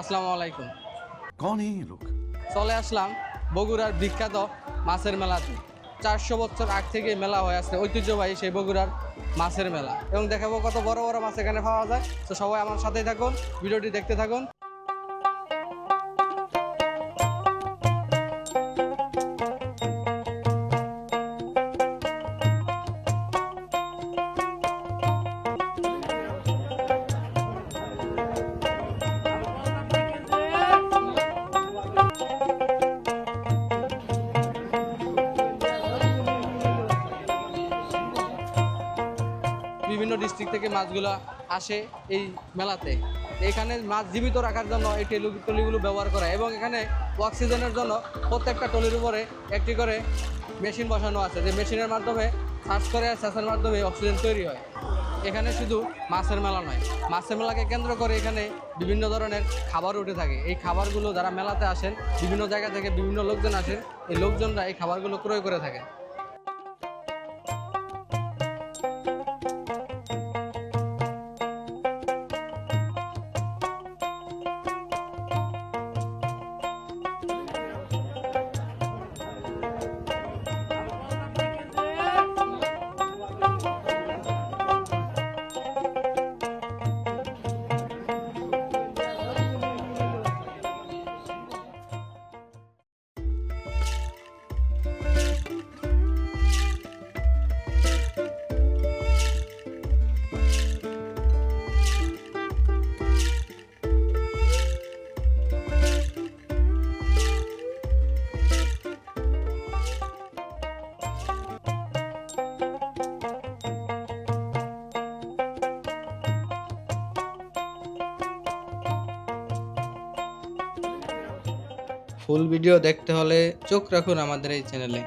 আসসালামু আলাইকুম। কন এই লোক? চলে আসলাম বগুড়ার বিখ্যাত মাছের মেলাতে। চারশো বছর আগ থেকে মেলা হয়ে আসছে ঐতিহ্যবাহী সেই বগুড়ার মাছের মেলা। এবং দেখাবো কত বড় বড় মাছ এখানে পাওয়া যায়। তো সবাই আমার সাথেই থাকুন ভিডিওটি দেখতে থাকুন। বিভিন্ন ডিস্ট্রিক্ট থেকে মাছগুলো আসে এই মেলাতে। এখানে মাছ জীবিত রাখার জন্য এই টেলু টলিগুলো ব্যবহার করা এবং এখানে অক্সিজেনের জন্য প্রত্যেকটা টলির উপরে একটি করে মেশিন বসানো আছে। যে মেশিনের মাধ্যমে সার্চ করে সার্চের মাধ্যমে অক্সিজেন তৈরি হয়। এখানে শুধু মাছের মেলা নয়, মাছের মেলাকে কেন্দ্র করে এখানে বিভিন্ন ধরনের খাবার উঠে থাকে। এই খাবারগুলো যারা মেলাতে আসেন, বিভিন্ন জায়গা থেকে বিভিন্ন লোকজন আসেন, এই লোকজনরা এই খাবারগুলো ক্রয় করে থাকেন। ফুল ভিডিও দেখতে হলে চোখ রাখুন আমাদের এই চ্যানেলে